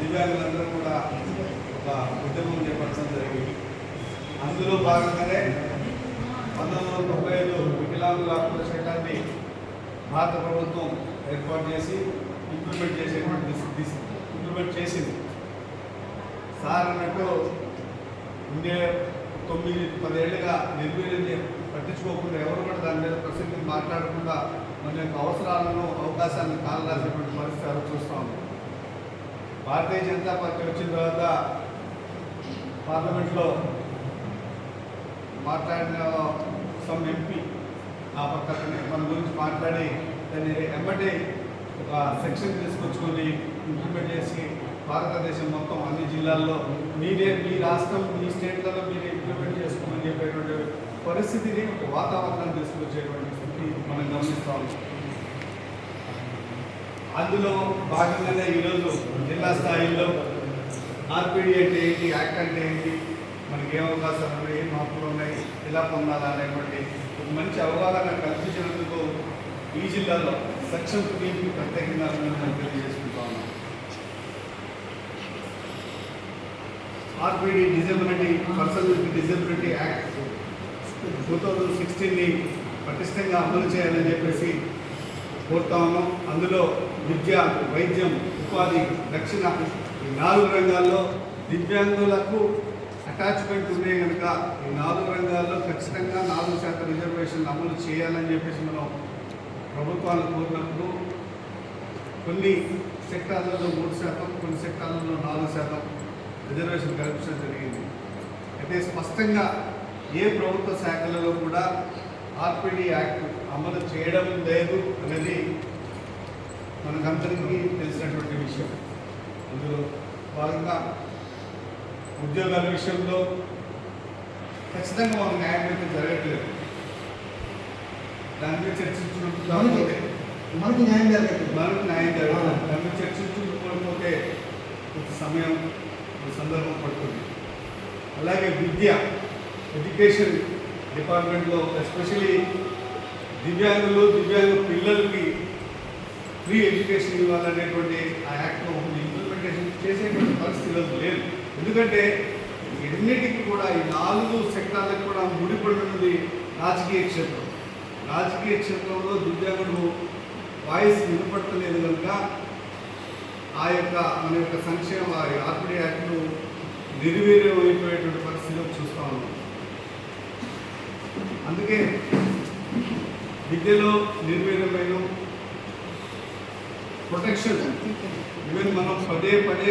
దివ్యాంగులందరూ కూడా ఒక ఉద్యమం చేపట్టడం జరిగింది. అందులో భాగంగానే పంతొమ్మిది వందల తొంభై ఐదు వికలాంగుల హక్కుల చట్టాన్ని భారత ప్రభుత్వం ఏర్పాటు చేసి ఇంప్లిమెంట్ చేసేటువంటి ఇంప్లిమెంట్ చేసింది. సార్ అన్నట్టు ఉండే తొమ్మిది పదేళ్ళుగా నిర్వీర్యం పట్టించుకోకుండా ఎవరు కూడా దాని మీద ప్రసక్తి మాట్లాడకుండా మన యొక్క అవసరాలను అవకాశాలను కాలరాసేటువంటి పరిస్థితి చూస్తూ ఉన్నాం. భారతీయ జనతా పార్టీ వచ్చిన తర్వాత పార్లమెంట్లో మాట్లాడిన సమ్ ఎంపీ ఆ పక్కనే మన గురించి మాట్లాడి దాన్ని ఎమ్మటే ఒక సెక్షన్ తీసుకొచ్చుకొని ఇంప్లిమెంట్ చేసి భారతదేశం మొత్తం అన్ని జిల్లాల్లో మీరే మీ రాష్ట్రం మీ స్టేట్లలో మీరు ఇంప్లిమెంట్ చేసుకోమని చెప్పేటువంటి పరిస్థితిని ఒక వాతావరణం తీసుకొచ్చేటువంటి స్థితి మనం గమనిస్తాము అందులో భాగంగానే ఈరోజు జిల్లా స్థాయిలో ఆర్పిడి అంటే ఏంటి యాక్ట్ అంటే ఏంటి మనకి ఏ అవకాశాలు ఉన్నాయి ఏం మార్పులు ఉన్నాయి ఎలా పొందాలా అనేటువంటి ఒక మంచి అవగాహన కల్పించినందుకు ఈ జిల్లాలో సక్షం టీంకి ప్రత్యేకంగా అభినందనలు తెలియజేసుకుంటా ఉన్నాం. RPD disability person with disability act two thousand సిక్స్టీన్ని పటిష్టంగా అమలు చేయాలని చెప్పేసి కోరుతాము అందులో విద్య వైద్యం ఉపాధి రక్షణ ఈ నాలుగు రంగాల్లో దివ్యాంగులకు అటాచ్మెంట్ ఉండే కనుక ఈ నాలుగు రంగాల్లో ఖచ్చితంగా నాలుగు శాతం రిజర్వేషన్ అమలు చేయాలని చెప్పేసి మనం ప్రభుత్వాలు కోరినప్పుడు కొన్ని సెక్టార్లలో మూడు శాతం కొన్ని సెక్టార్లలో నాలుగు శాతం రిజర్వేషన్ కల్పించడం జరిగింది. అయితే స్పష్టంగా ఏ ప్రభుత్వ శాఖలలో కూడా ఆర్పిడి యాక్ట్ అమలు చేయడం లేదు అనేది మనకందరికీ తెలిసినటువంటి విషయం. అందులో భాగంగా ఉద్యోగాల విషయంలో ఖచ్చితంగా మన న్యాయం అయితే జరగట్లేదు. దాని మీద చర్చించినప్పుడు కాకపోతే మనకి న్యాయం జరగట్లేదు. మనకు న్యాయం జరగదు దాని మీద చర్చించుకోకపోతే కొంత సమయం సందర్భం పడుతుంది. అలాగే విద్య ఎడ్యుకేషన్ డిపార్ట్మెంట్లో ఎస్పెషలీ దివ్యాంగులు దివ్యాంగ పిల్లలకి ఫ్రీ ఎడ్యుకేషన్ ఇవ్వాలనేటువంటి ఆ యాక్ట్లో ఇంప్లిమెంటేషన్ చేసేటువంటి పరిస్థితులు లేదు. ఎందుకంటే ఎన్నిటికీ కూడా ఈ నాలుగు సెక్టార్లకు కూడా ముడిపడినది రాజకీయ క్షేత్రం. రాజకీయ క్షేత్రంలో దివ్యాంగుడు వాయిస్ వినపడతలేదు కనుక ఆ యొక్క మన యొక్క సంక్షేమ ఆర్పిడి యాక్ట్ను నిర్వీర్యం అయిపోయేటువంటి పరిస్థితులు చూస్తూ అందుకే విద్యలో నిర్వీర్యమైన ప్రొటెక్షన్ ఈవెన్ మనం పదే పదే